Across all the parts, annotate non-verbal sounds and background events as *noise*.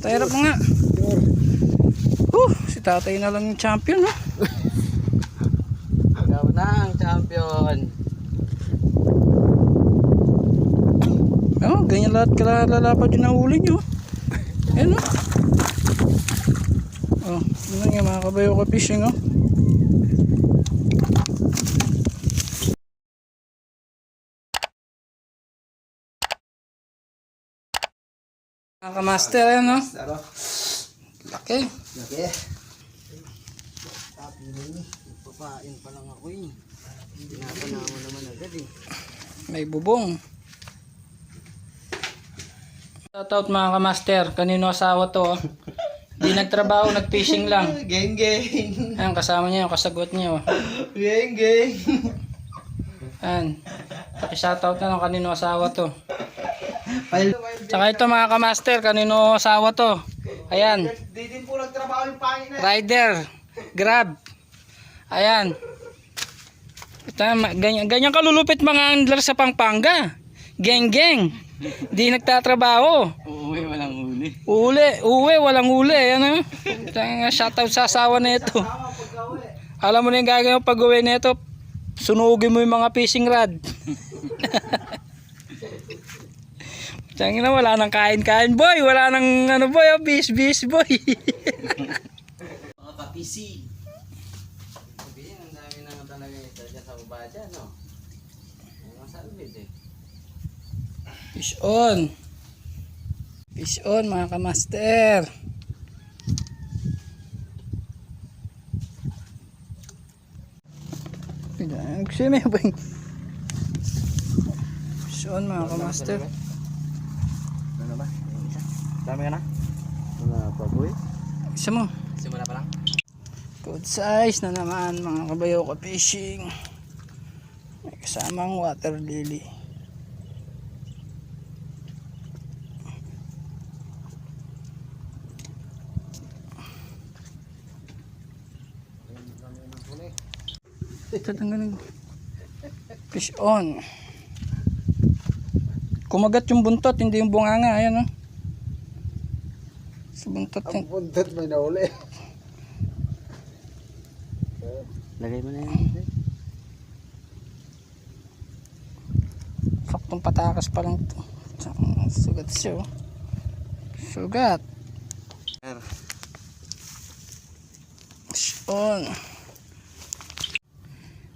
Tahirap mo nga. Uh, si tatay na lang yung champion, no? Ikaw na ang champion. Oh, ganyan lahat kalalapad yung nahuli nyo. Ayan, no? Oh, yun nga mga kabayo ka fishing, oh. Mga kamaster, ayan, no? Saro. Laki. Laki. Tapi na. Papain pa lang ako yun. Pinapanawa mo naman agad eh. May bubong. Shoutout mga kamaster, kanino asawa to? oh. Di *laughs* nagtrabaho, nag-fishing lang. Geng geng. Ayan, kasama niya yung kasagot niya. Oh. Geng geng. Ayan. Paki-shoutout na ng kanino asawa to. Pal. Tsaka ito mga kamaster, kanino asawa to. Ayan, Di din po nagtrabaho yung pangin na. rider, grab. Ayan. Ito, ma- ganyan, ganyan kalulupit mga angler sa Pampanga. Geng geng. Di nagtatrabaho. Uuwi walang uli. Uli, uwi, walang uli. Ano? Tanga shoutout sa asawa na ito. Alam mo na yung gagawin mo pag uwi na ito. Sunugin mo yung mga fishing rod. *laughs* Tangin na wala nang kain-kain boy. Wala nang ano boy, oh, bis bis boy. *laughs* Mga kapisi. Sabihin, ang dami na talaga ito dyan sa baba dyan, no? Mga salvid eh. Fish on. Fish on mga kamaster. Nagsimi ba yung Fish on mga kamaster. Ano ba? Isa? Dami ka na? Wala pa, boy. Isa mo. Simula pa lang? Good size na naman mga kabayo ka fishing. May kasamang water lily. Ito tanggalin. Fish on. Kumagat yung buntot, hindi yung bunganga. Ayan o. Sa buntot yan. buntot may nauli. Lagay mo na yan. Saktong patakas pa lang to. Sugat siya oh. Sugat. Fish on.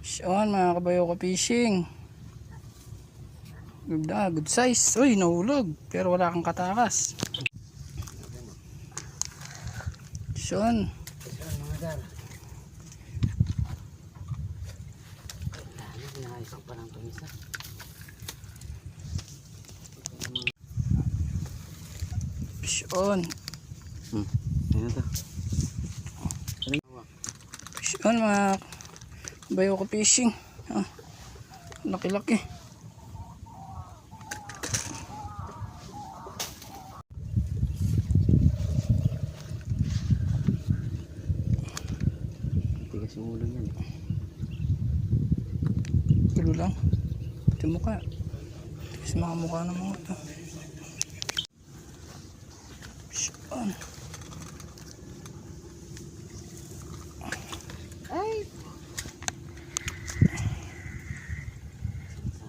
Fish on mga kabayo ka fishing. Good na, good size. Uy, nahulog. Pero wala kang katakas. Fish on. mga gar. Pinakayos ko pa ng tumisa. Fish on. Hmm. Ayan to. Fish on mga kabayo ka fishing. Ah, laki-laki. Tigas yung ulo niyan. Kilo lang. Ito mukha. Kasi mga mukha ng mga ito. Fish on.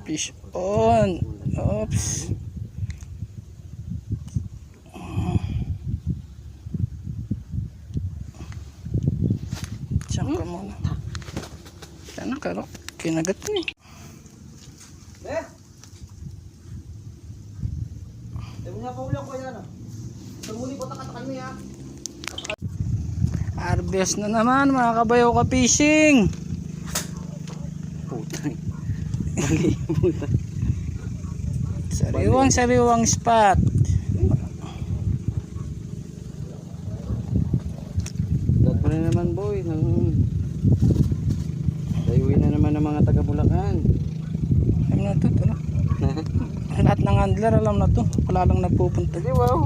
Fish on. Oops. Diyan ka muna. Yan na, karo. Kinagat mo. Eh! Ulo ko yan ah. Tumuli ko takatakan na naman mga kabayo ka fishing. Puta. *laughs* Mali yung puta. Sariwang sariwang spot. Dad mo na naman boy. Nang... Dayuin na naman ng mga taga Bulacan. Alam na to, ano? Lahat ng handler alam na to. Wala lang nagpupunta. Hindi wow.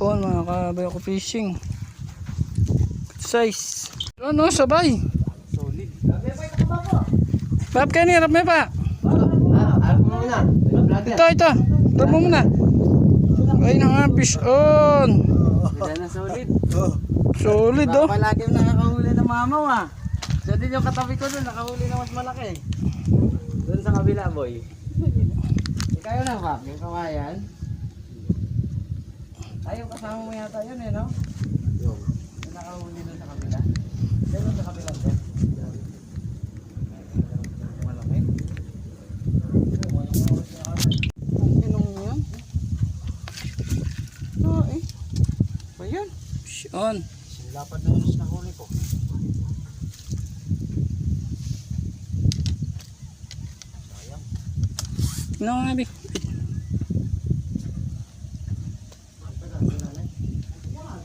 On mga kabayo ka fishing. Size. Ano, sabay. Solid. Bab kayo ni, harap may pa. Ito, ito. Ito mo muna. Ay na nga, fish on. Na solid. Solid oh. Palagi yung nakakahuli ng mamaw ah. So din yung katabi ko doon, nakahuli na mas malaki. Doon sa kabila boy. Yun ang bak, yung kawayan. Ay, yung kasama mo yata yun eh, no? Yung nakahuli doon sa kabila. Doon sa kabila doon. Malaki. Sinong yun? Oo eh. Ba yun? Fish on. Sinilapad na yun sa huli ko. No nga, Bi.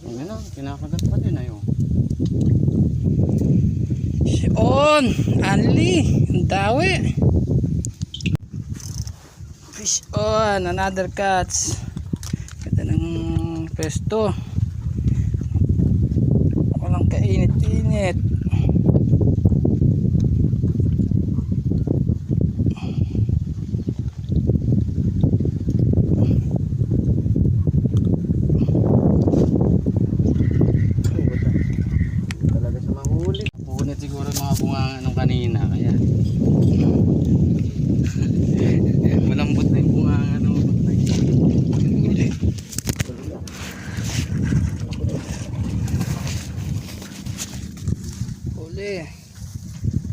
Ayun na, kinakagat pa din ayun. Fish on. Anli. Ang dawi. Fish on. Another catch. Ganda ng pesto. Walang kainit-init. Talaga siya mahuli. Punit siguro yung mga bunga nung kanina, kaya. Malambot na yung bunga nung Huli.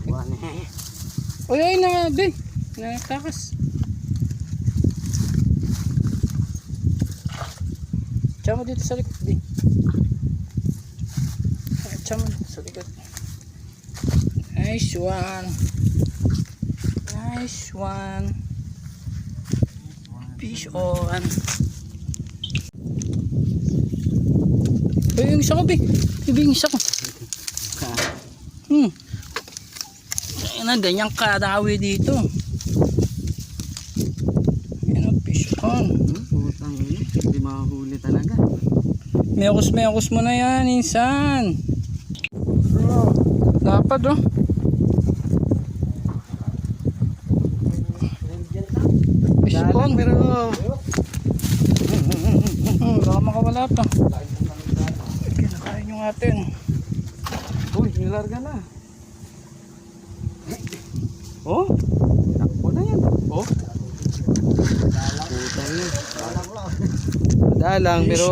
Buwan Uy, ay na, Bi. Natakas. Tiyan mo dito sa likod, Bi. Ah, Tiyan mo dito sa likod. Nice one. Nice one. Fish on. Uy, yung isa ko, Bi. Yung isa ko. Hmm. Ayun na, ganyan kadawi dito. Ayun ang fish on. Hmm, putang ina. Hindi makahuli talaga. Mekos mekos mo na yan, insan. Dapat oh. Fish Dalang, on. pero... Hmm, baka makawala pa. Kinakain yung atin. Uy, nilarga na. Oh, takbo na yan. Oh. Madalang pero...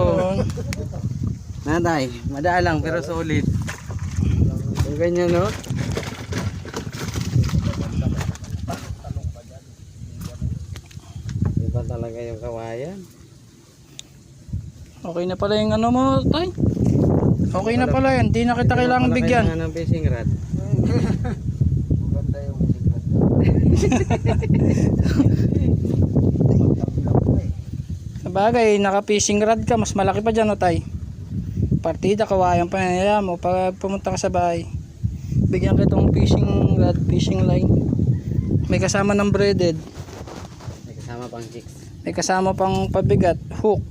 Naday, madalang pero solid. Yung ganyan no? Iba talaga yung kawayan. Okay na pala yung ano mo, tay. Okay na pala yan. Di na kita kailangan bigyan. Kailangan ng fishing rod. Maganda yung Sabagay, naka-fishing rod ka, mas malaki pa dyan, o tay. Partida, kawayan pa nila mo pag pumunta ka sa bahay. Bigyan ka itong fishing rod, fishing line. May kasama ng braided. May kasama pang chicks. May kasama pang pabigat, hook,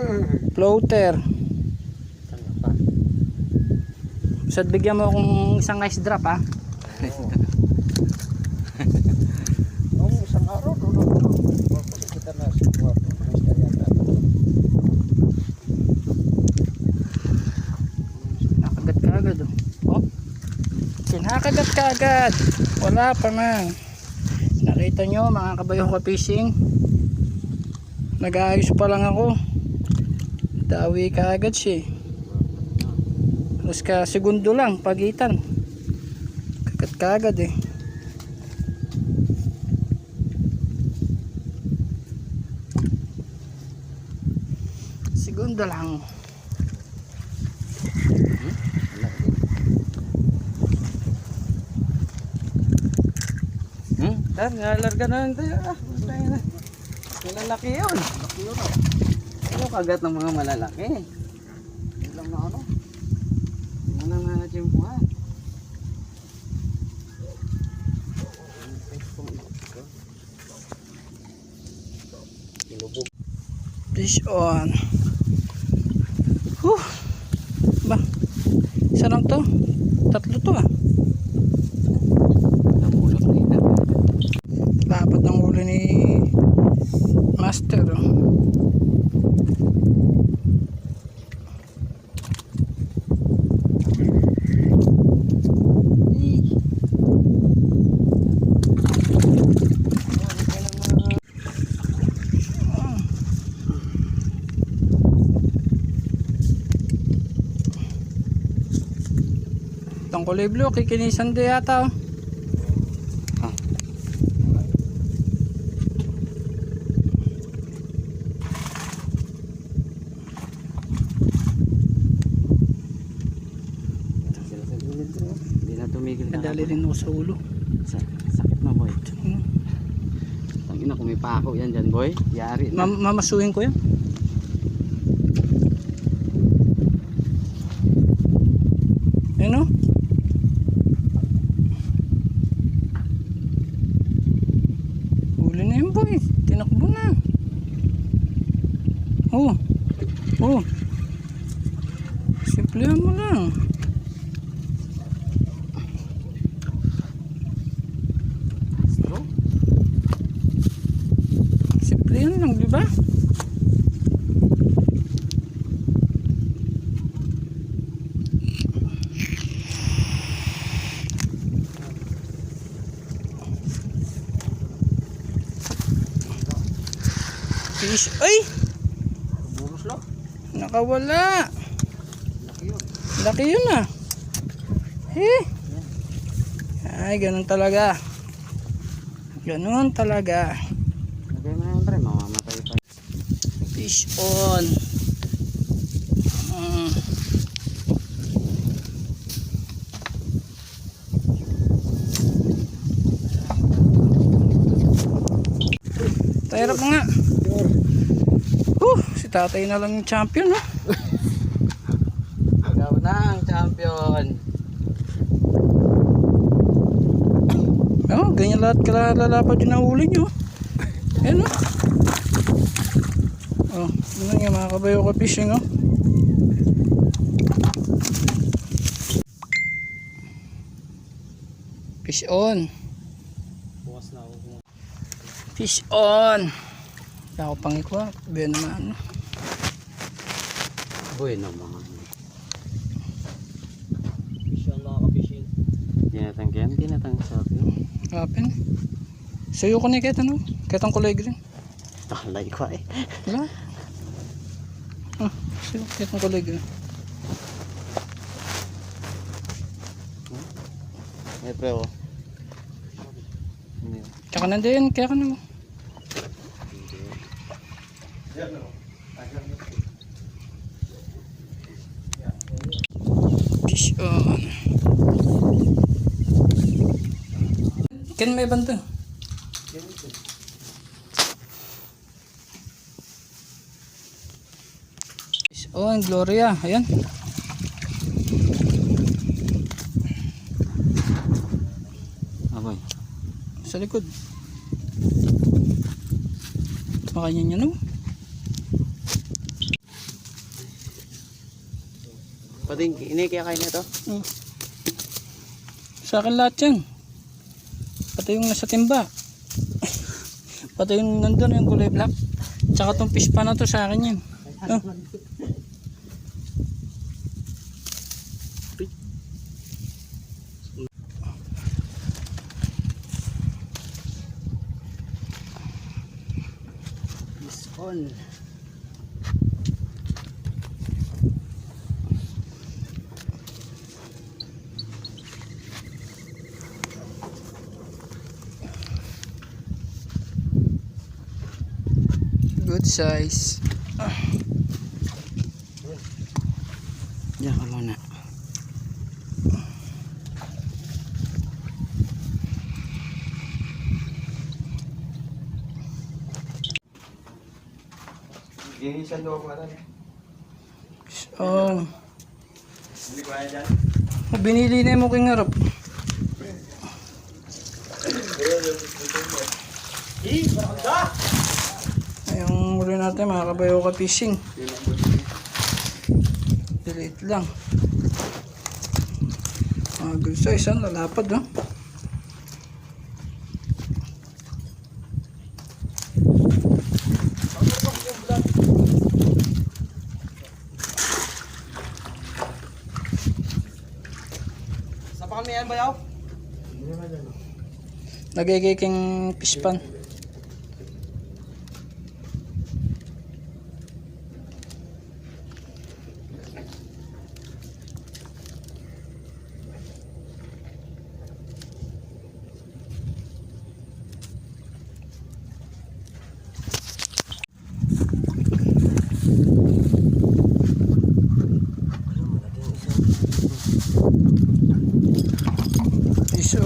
*laughs* floater. So, bigyan mo akong isang ice drop, ha? Nung isang araw, doon ako kita na sa kwarto. Nakagat ka agad, oh. oh. Kinakagat ka agad. Wala pa man. Nakita nyo, mga kabayo fishing. Nag-aayos pa lang ako. Dawi ka agad siya. eh. Halos ka segundo lang, pagitan. Kagat ka agad eh. Segundo lang. Dan, nalarga na lang tayo. Ah, yun na. Malalaki yun. Malaki yun. Ano kagat ng mga malalaki? Yun lang na ano. Lang na natsimpuhan. Ilubog. Fish on. Huh. Ba? Isa lang to. Tatlo to ah. Namulot na yun. Dapat ang huli ni Master. Oh. Itong kulay blue, kikinisan di yata oh. Ah. Hindi na tumigil ka. Nadali rin ako sa ulo. Sa, sakit na boy. Hmm. Ang ina kung may pako yan dyan boy. Yari na. Mam mamasuhin ko yan. Ano? Huli na yun boy. Tinakbo na. Oh. Oh. Simplihan mo lang. Bro, Simplihan lang, di ba? Fish. Ay! buros lang. Nakawala. Laki yun. Laki yun ah. Eh. Ay, ganun talaga. Ganun talaga. Lagay mo pre, mamamatay pa. Fish on. Mm. Tahirap mo nga. Uh, si tatay na lang yung champion, no? *laughs* Ikaw na ang champion. Oh, ganyan lahat kalalapad yung nahuli nyo. Ayan, no? Oh, yun nga mga kabayo ka fishing, oh. Fish on. Bukas na ako. Fish on. Wala pang ikwa. Biya naman. ano. Boy naman. Siya ang nakakapising. Tinatanggihan, tinatang sabi. Kapin. Sayo ko na kita, no? Kitang kulay green. Talay ko eh. Wala. Ah, sayo kitang kulay green. Eh pre oh. Ano? Tsaka nandiyan, kaya ka na mo. Fish on. Ken may banta. Fish on, Gloria. Ayan. Aboy. Sa likod. Makanya niya no? Pati ini kaya kain nito? Hmm. Sa akin lahat yan. Pati yung nasa timba. *laughs* Pati yung nandun yung kulay black. Tsaka tong fish pa na to sa akin yan. Oh. Good size. Diyan ka muna. Ginisan daw ako dyan. Binili na mo king harap. Eh, bakit Yung muli natin mga kabayo ka fishing. Delete lang. Mga good size, ah, lalapad oh. Sa pa kami yan bayaw? Nagigiking fish pan.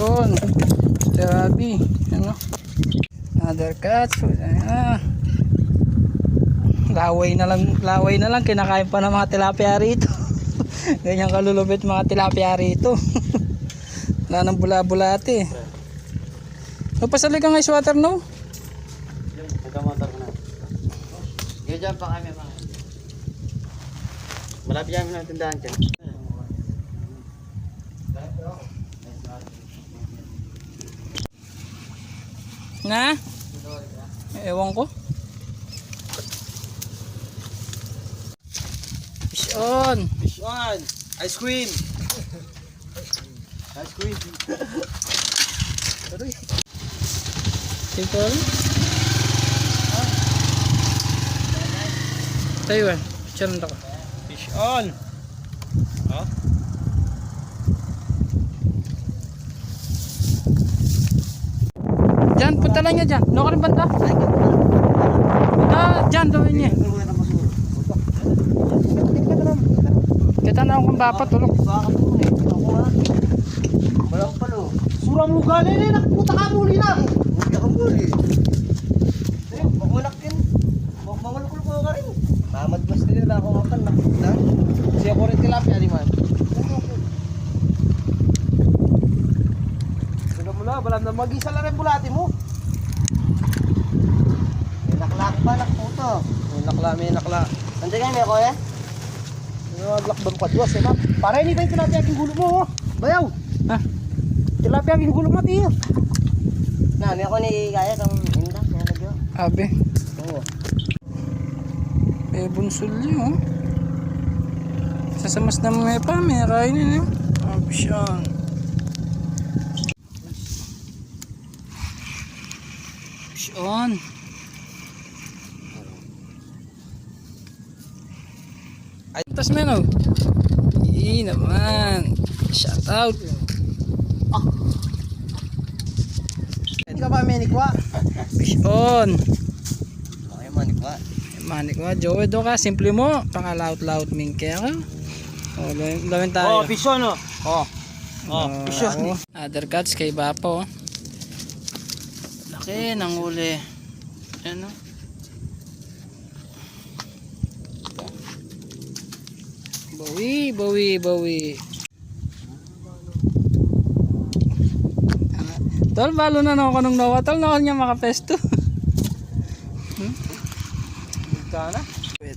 On. Terabi. Ano? Another catch. Ah. Laway na lang, laway na lang. Kinakain pa ng mga tilapia rito. *laughs* Ganyan kalulubit mga tilapia rito. *laughs* Wala nang bula-bulate. Napasali ka nga ice water no? Nagkamotor ko na. Yung dyan pa kami mga. Malapit kami ng tindahan dyan. Na? Ewan ko. Fish on. Fish on! Ice cream! Ice cream. Simple. Taiwan. Picture na ako. Fish on! Diyan, punta lang niya dyan. No ka rin banda? Punta dyan, gawin niya. Kita na akong bapat, tulog. Walang palo. Surang lugar na yun! Puta ka muli na! Hindi ako muli. Eh, makulak din. Mangulukul ko ka rin. Mamadmas din nila ako makan. Siya ko rin tilapia, di man. Ano mo na, balam na mag-isa lang rin bulati mo. May naklak pa, nakputo. May nakla, may nakla. Nandiyan kayo, may kuya? Ano nga black bang kadwas, eh, ma'am? Para hindi tayo tilapia aking gulo mo, oh. Bayaw! Ha? Tilapia aking gulo mo, tiyo. Na, may ako ni Kaya kang inda. Kaya nagyo. Abe. Oo. Eh, bunsul yun, oh. Sasamas na may pa, may kainin yun. Ah, fish on. Fish on. Ay, tas men, oh. Iyi naman. Shout out. Hindi ka ba may nikwa? Fish on. Okay, manikwa. Manik mo, Joey do ka, simple mo. Pangalaut-laut min kaya ka. O, gawin, gawin tayo. Oh, fish on, oh. Oh. Oh, Oh, fish on. ako. Other cuts kay Bapo. Laki ng uli. Ano? Bawi, bawi, bawi. Tol, balo na ako nung nawa. Tol, nakal niya makapesto. Sana? Wait.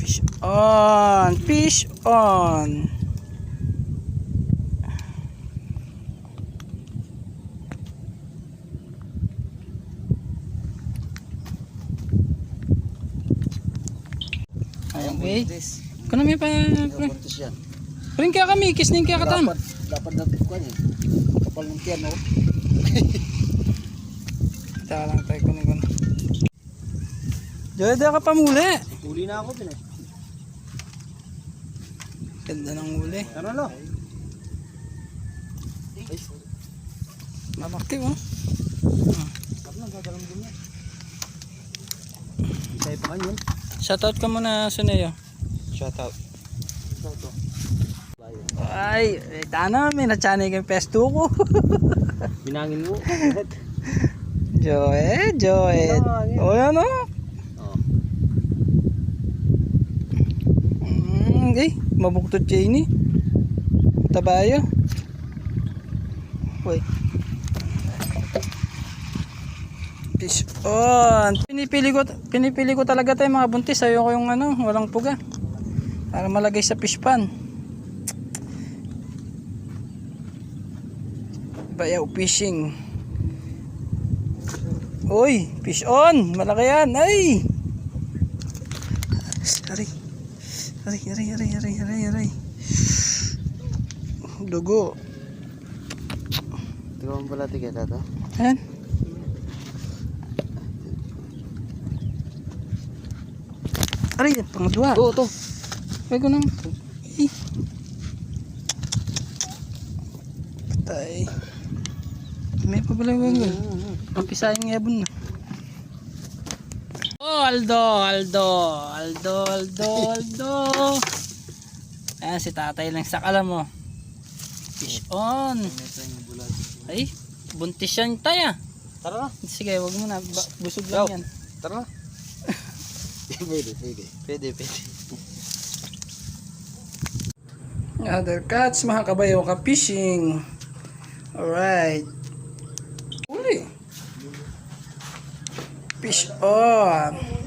Fish on, fish on. Okay. May pa, yan. Rin kaya kami, kiss ning kaya katam. Dapat, dapat na ko niya. Kapal ng tiyan, oh. *laughs* Taka lang tayo kunin na. Joy, ka pa muli. Huli na ako, pinay. Ganda ng muli. Ano, no? Malaki oh. Tayo pa kanyan. Shoutout ka muna, Suneo. Shout out. Ay, eh, tana, may nachanay kang pesto ko. *laughs* Binangin mo. Joe, Joe. O yan o. Oh. Mm, eh, mabuktot siya ini. Tabayo. Uy. Fish on. Pinipili ko, pinipili ko talaga tayo mga buntis. Ayoko yung ano, walang puga. Para malagay sa fish pan. Bayaw fishing. Uy, fish on. Malaki yan. Ay! Aray. Aray, aray, aray, aray, aray, aray. Dugo. Tingnan mo pala tiket ito. Ayan. Aray, pangadwa. Oo, to. Huwag ko nang... Ay. Patay. May pa pala yung ganyan. Pampisayang yabon na. Oh, Aldo, Aldo, Aldo, Aldo, Aldo. Ayan, si tatay lang sa kala mo. Fish on. Ay, buntis yan tayo. Tara na. Sige, wag mo na. Busog lang yan. Tara na. Pwede, pwede. Pwede, pwede. Other cats, mga kabayo ka fishing. Alright. Uli. Fish on.